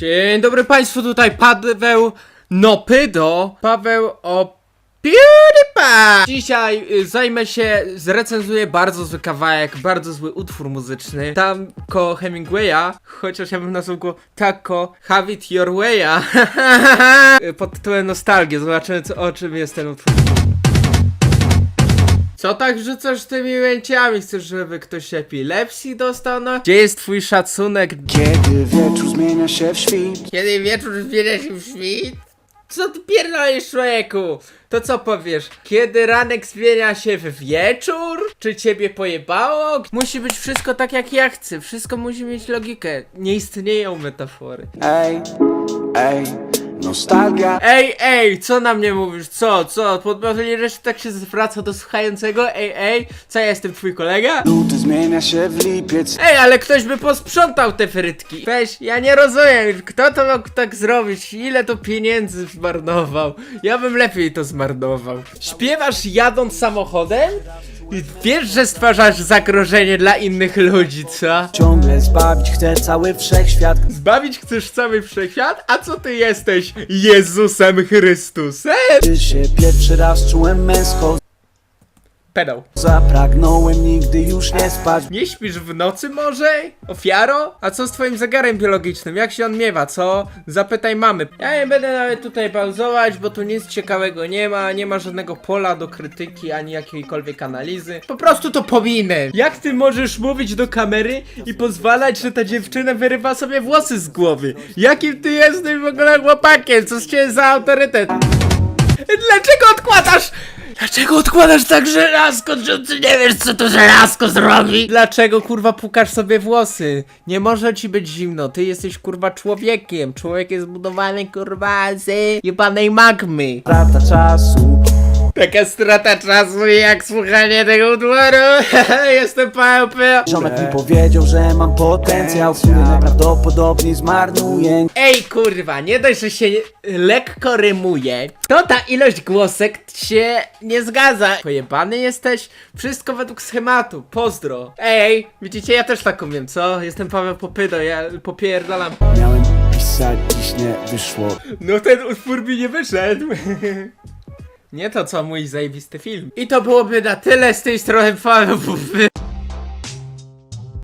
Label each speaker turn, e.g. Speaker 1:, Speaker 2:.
Speaker 1: Dzień dobry Państwu, tutaj Paweł Nopydo. Paweł o PewDiePie! Dzisiaj y, zajmę się, zrecenzuję bardzo zły kawałek, bardzo zły utwór muzyczny. Tam ko Hemingwaya, chociaż ja bym nazwał go Tako Have It Your Way'a. Y, Pod tytułem Nostalgię, zobaczymy co, o czym jest ten utwór. Co tak rzucasz tymi łęciami? Chcesz, żeby ktoś epilepsji dostał? No? Gdzie jest twój szacunek?
Speaker 2: Kiedy wieczór zmienia się w świt
Speaker 1: Kiedy wieczór zbiera się w świt? Co ty pierdolisz, człowieku? To co powiesz? Kiedy ranek zmienia się w wieczór? Czy ciebie pojebało? Musi być wszystko tak jak ja chcę. Wszystko musi mieć logikę. Nie istnieją metafory.
Speaker 2: Ej, ej, nostalgia
Speaker 1: Ej, ej, co na mnie mówisz? Co, co? Podmiotowi reszty tak się zwraca do słuchającego? Ej, ej, co ja jestem twój kolega?
Speaker 2: Luty zmienia się w lipiec
Speaker 1: Ej, ale ktoś by posprzątał te frytki. Weź, ja nie rozumiem, kto to mógł tak zrobić? Ile to pieniędzy zmarnował? Ja bym lepiej to zmarnował. Śpiewasz jadąc samochodem? Wiesz, że stwarzasz zagrożenie dla innych ludzi, co?
Speaker 2: Ciągle zbawić chce cały wszechświat
Speaker 1: Zbawić chcesz cały wszechświat? A co ty jesteś? Jezusem Chrystusem?
Speaker 2: Gdy się pierwszy raz czułem męsko
Speaker 1: Pedał.
Speaker 2: Zapragnąłem nigdy już nie spać
Speaker 1: Nie śpisz w nocy może? Ofiaro? A co z twoim zegarem biologicznym? Jak się on miewa, co? Zapytaj mamy. Ja nie będę nawet tutaj pauzować, bo tu nic ciekawego nie ma, nie ma żadnego pola do krytyki, ani jakiejkolwiek analizy. Po prostu to pominę. Jak ty możesz mówić do kamery i pozwalać, że ta dziewczyna wyrywa sobie włosy z głowy? Jakim ty jesteś w ogóle chłopakiem? Co z ciebie za autorytet? Dlaczego odkładasz? Dlaczego odkładasz tak żelazko, że ty nie wiesz co to żelazko zrobi? Dlaczego kurwa pukasz sobie włosy? Nie może ci być zimno, ty jesteś kurwa człowiekiem. Człowiek jest zbudowany kurwa z jebanej magmy.
Speaker 2: Strata czasu
Speaker 1: Taka strata czasu jak słuchanie tego utworu. Jestem PLP.
Speaker 2: Ziomek mi powiedział, że mam potencjał Który najprawdopodobniej zmarnuję
Speaker 1: Ej kurwa, nie dość, że się lekko rymuje, to ta ilość głosek się nie zgadza. Pojebany jesteś? Wszystko według schematu, pozdro. Ej, widzicie, ja też tak umiem, co? Jestem Paweł Popydo, ja popierdalam.
Speaker 2: Miałem pisać, dziś nie wyszło
Speaker 1: No ten utwór mi nie wyszedł. Nie to co mój zajebisty film. I to byłoby na tyle z tej strony Popydo.